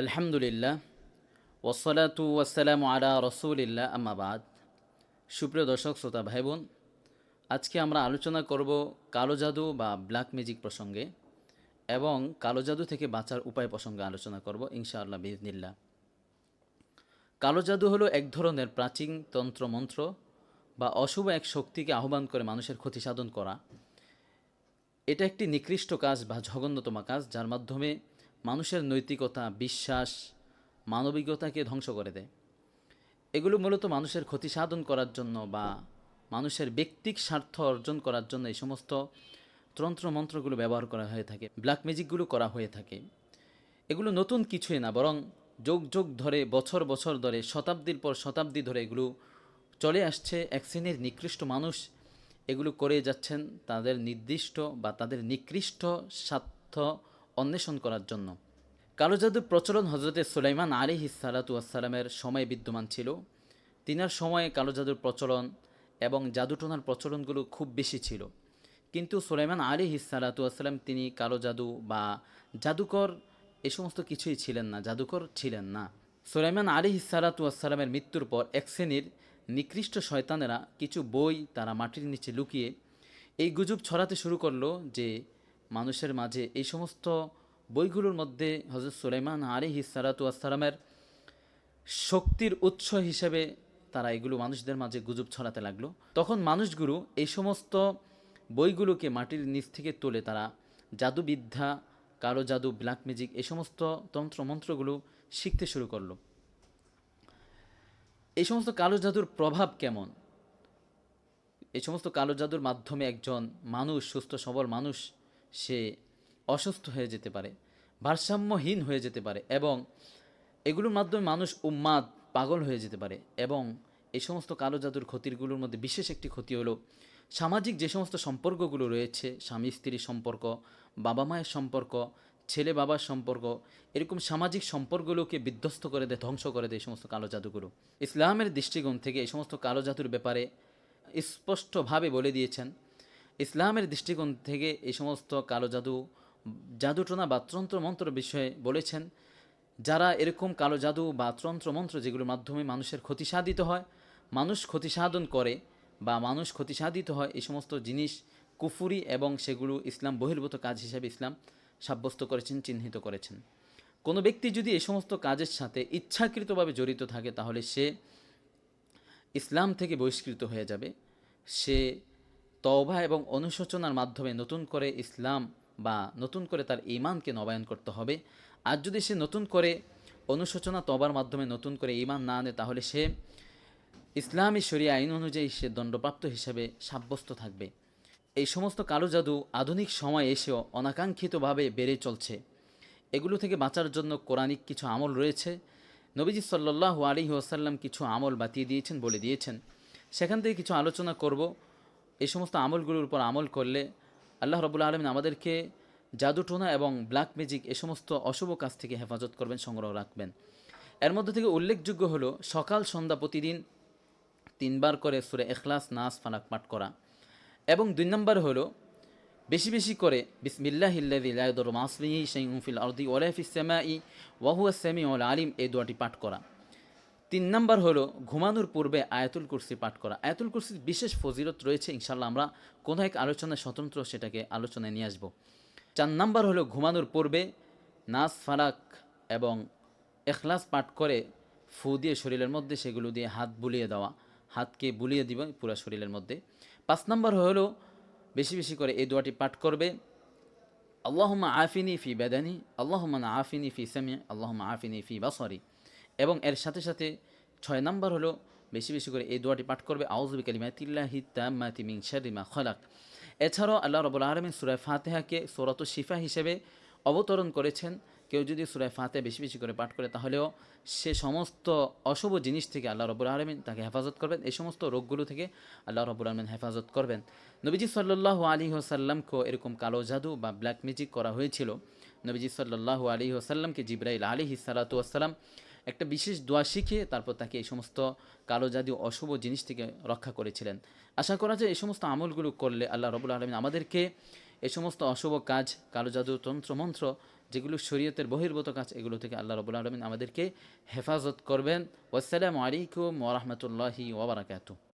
আলহামদুলিল্লাহ ওসলাতু ওয়াসালাম আলা রসুলিল্লাহ আমাবাদ সুপ্রিয় দর্শক, শ্রোতা ভাই বোন আজকে আমরা আলোচনা করব কালো জাদু বা ব্ল্যাক ম্যাজিক প্রসঙ্গে এবং কালো জাদু থেকে বাঁচার উপায় প্রসঙ্গে আলোচনা করব, ইনশাআল্লাহ বিজনিল্লাহ কালো জাদু হলো এক ধরনের প্রাচীন তন্ত্রমন্ত্র বা অশুভ এক শক্তিকে আহ্বান করে মানুষের ক্ষতি সাধন করা। এটা একটি নিকৃষ্ট কাজ বা জঘন্যতম কাজ, যার মাধ্যমে মানুষের নৈতিকতা, বিশ্বাস, মানবিকতাকে ধ্বংস করে দেয়। এগুলো মূলত মানুষের ক্ষতি সাধন করার জন্য বা মানুষের ব্যক্তিক স্বার্থ অর্জন করার জন্য এই সমস্ত তন্ত্রমন্ত্রগুলো ব্যবহার করা হয়ে থাকে ব্ল্যাক ম্যাজিকগুলো করা হয়ে থাকে। এগুলো নতুন কিছুই না, বরং যোগ যোগ ধরে, বছর বছর ধরে, শতাব্দীর পর শতাব্দী ধরে এগুলো চলে আসছে। এক শ্রেণির নিকৃষ্ট মানুষ এগুলো করে যাচ্ছেন তাদের নির্দিষ্ট বা তাদের নিকৃষ্ট স্বার্থ অন্বেষণ করার জন্য। কালো জাদুর প্রচলন হজরতে সুলাইমান আলী হিসালাতু আসসালামের সময় বিদ্যমান ছিল। তিনার সময়ে কালো জাদুর প্রচলন এবং জাদুটোনার প্রচলনগুলো খুব বেশি ছিল। কিন্তু সুলাইমান আলী হিসালাতু আসসালাম তিনি কালো জাদু বা জাদুকর এ সমস্ত কিছুই ছিলেন না, জাদুকর ছিলেন না। সুলাইমান আলী হিসালাতু আসসালামের মৃত্যুর পর এক শ্রেণির নিকৃষ্ট শয়তানেরা কিছু বই তারা মাটির নিচে লুকিয়ে এই গুজব ছড়াতে শুরু করল যে মানুষের মাঝে এই সমস্ত বইগুলোর মধ্যে হজরত সুলাইমান আলী হিসালাতু আসসালামের শক্তির উৎস হিসেবে তারা এগুলো মানুষদের মাঝে গুজব ছড়াতে লাগল। তখন মানুষগুলো এই সমস্ত বইগুলোকে মাটির নিচ থেকে তুলে তারা জাদুবিদ্যা, কালো জাদু ব্ল্যাক ম্যাজিক এই সমস্ত তন্ত্রমন্ত্রগুলো শিখতে শুরু করল। এই সমস্ত কালো জাদুর প্রভাব কেমন? এই সমস্ত কালো জাদুর মাধ্যমে একজন মানুষ, সুস্থ, সবল মানুষ সে অসুস্থ হয়ে যেতে পারে, ভারসাম্যহীন হয়ে যেতে পারে এবং এগুলোর মাধ্যমে মানুষ উম্মাদ, পাগল হয়ে যেতে পারে এবং এই সমস্ত কালো জাদুর ক্ষতিরগুলোর মধ্যে বিশেষ একটি ক্ষতি হলো সামাজিক যে সমস্ত সম্পর্কগুলো রয়েছে, স্বামী, স্ত্রীর সম্পর্ক, বাবা মায়ের সম্পর্ক, ছেলে বাবার সম্পর্ক, এরকম সামাজিক সম্পর্কগুলোকে বিধ্বস্ত করে দেয়, ধ্বংস করে দেয় এই সমস্ত কালো জাদুগুলো ইসলামের দৃষ্টিকোণ থেকে এই সমস্ত কালো জাদুর ব্যাপারে স্পষ্টভাবে বলে দিয়েছেন ইসলামের দৃষ্টিকোণ থেকে এই সমস্ত কালো জাদু, জাদুটনা বা তন্ত্রমন্ত্র বিষয়ে বলেছেন, যারা এরকম কালো জাদু বা তন্ত্রমন্ত্র যেগুলোর মাধ্যমে মানুষের ক্ষতি সাধিত হয়, মানুষ ক্ষতি সাধন করে বা মানুষ ক্ষতি সাধিত হয়, এই সমস্ত জিনিস কুফুরি এবং সেগুলো ইসলাম বহির্ভূত কাজ হিসেবে ইসলাম সাব্যস্ত করেছেন, চিহ্নিত করেছেন। কোনো ব্যক্তি যদি এই সমস্ত কাজের সাথে ইচ্ছাকৃতভাবে জড়িত থাকে, তাহলে সে ইসলাম থেকে বহিষ্কৃত হয়ে যাবে। সে তওবা এবং অনুশোচনার মাধ্যমে নতুন করে ইসলাম বা নতুন করে তার ইমানকে নবায়ন করতে হবে। আর যদি সে নতুন করে অনুশোচনা তবার মাধ্যমে নতুন করে ইমান না আনে, তাহলে সে ইসলামী শরিয়া আইন অনুযায়ী সে দণ্ডপ্রাপ্ত হিসেবে সাব্যস্ত থাকবে। এই সমস্ত কালো জাদু আধুনিক সময় এসেও অনাকাঙ্ক্ষিতভাবে বেড়ে চলছে। এগুলো থেকে বাঁচার জন্য কোরআনিক কিছু আমল রয়েছে। নবীজি সাল্লাহু আলী ওয়াসাল্লাম কিছু আমল বাতিয়ে দিয়েছেন বলে দিয়েছেন। সেখান থেকে কিছু আলোচনা করব। এই সমস্ত আমলগুলোর উপর আমল করলে আল্লাহ রবুল্লা আলমিন আমাদেরকে জাদুটোনা এবং ব্ল্যাক ম্যাজিক এ সমস্ত অশুভ কাজ থেকে হেফাজত করবেন, সংগ্রহ রাখবেন। এর মধ্যে থেকে উল্লেখযোগ্য হলো, সকাল, সন্ধ্যা প্রতিদিন তিনবার করে সুরে এখলাস নাস ফানাক পাঠ করা। এবং দুই নম্বর হলো, বেশি বেশি করে বিসমিল্লাহিল্লাদুর মাসলি শাইউফিল আরদি ওলাফিসামাই ওয়াহুয়া সেমি ওল আলিম এই দোয়াটি পাঠ করা। তিন নম্বর হলো ঘুমানোর পূর্বে আয়াতুল কুরসি পাঠ করা। আয়াতুল কুরসির বিশেষ ফজিলত রয়েছে ইনশাল্লাহ আমরা কোনো এক আলোচনায় স্বতন্ত্র সেটাকে আলোচনায় নিয়ে আসব। চার নম্বর হলো ঘুমানোর পূর্বে নাস ফারাক এবং এখলাস পাঠ করে ফু দিয়ে শরীরের মধ্যে সেগুলো দিয়ে হাত বুলিয়ে দেওয়া। হাতকে বুলিয়ে দিব পুরো শরীরের মধ্যে। পাঁচ নম্বর হলো বেশি বেশি করে এই দোয়াটি পাঠ করবে আল্লাহমা আফিনি ফি বেদানি আল্লাহমান আফিনি ফি সেমি আল্লাহমা আফিনি ফি বাসরি এবং এর সাথে সাথে ছয় নম্বর হলো, বেশি বেশি করে এই দোয়াটি পাঠ করবে আউজবি কালিমাতিল্লাহি তাম্মাতি মিং শারিমা খলাক। এছাড়াও আল্লাহ রবুল আলমিন সুরায় ফাতেহাকে সোরাত শিফা হিসেবে অবতরণ করেছেন। কেউ যদি সুরায় ফাতে বেশি বেশি করে পাঠ করে, তাহলেও সে সমস্ত অশুভ জিনিস থেকে আল্লাহ রবুল আলমিন তাকে হেফাজত করবেন। এই সমস্ত রোগগুলো থেকে আল্লাহ রবুল আলমিন হেফাজত করবেন। নবীজি সাল্লাহ আলী হোসাল্লামকেও এরকম কালো জাদু বা ব্ল্যাক ম্যাজিক করা হয়েছিল। নবীজি সাল্লাহ আলী হোসাল্লামকে জিব্রাইল আলী হিসালাতু আসসালাম একটা বিশেষ দোয়া শিখে তারপর তাকে এই সমস্ত কালো জাতীয় অশুভ জিনিস থেকে রক্ষা করেছিলেন। আশা করা যায়, এই সমস্ত আমলগুলো করলে আল্লাহ রবুল আলমিন আমাদেরকে এই সমস্ত অশুভ কাজ, কালো জাদু তন্ত্র, মন্ত্র যেগুলো শরীয়তের বহির্ভূত কাজ, এগুলো থেকে আল্লাহ রবুল আলমিন আমাদেরকে হেফাজত করবেন। ওয়াসালামু আলাইকুম ওরহমতুল্লাহি ওবরাকাতু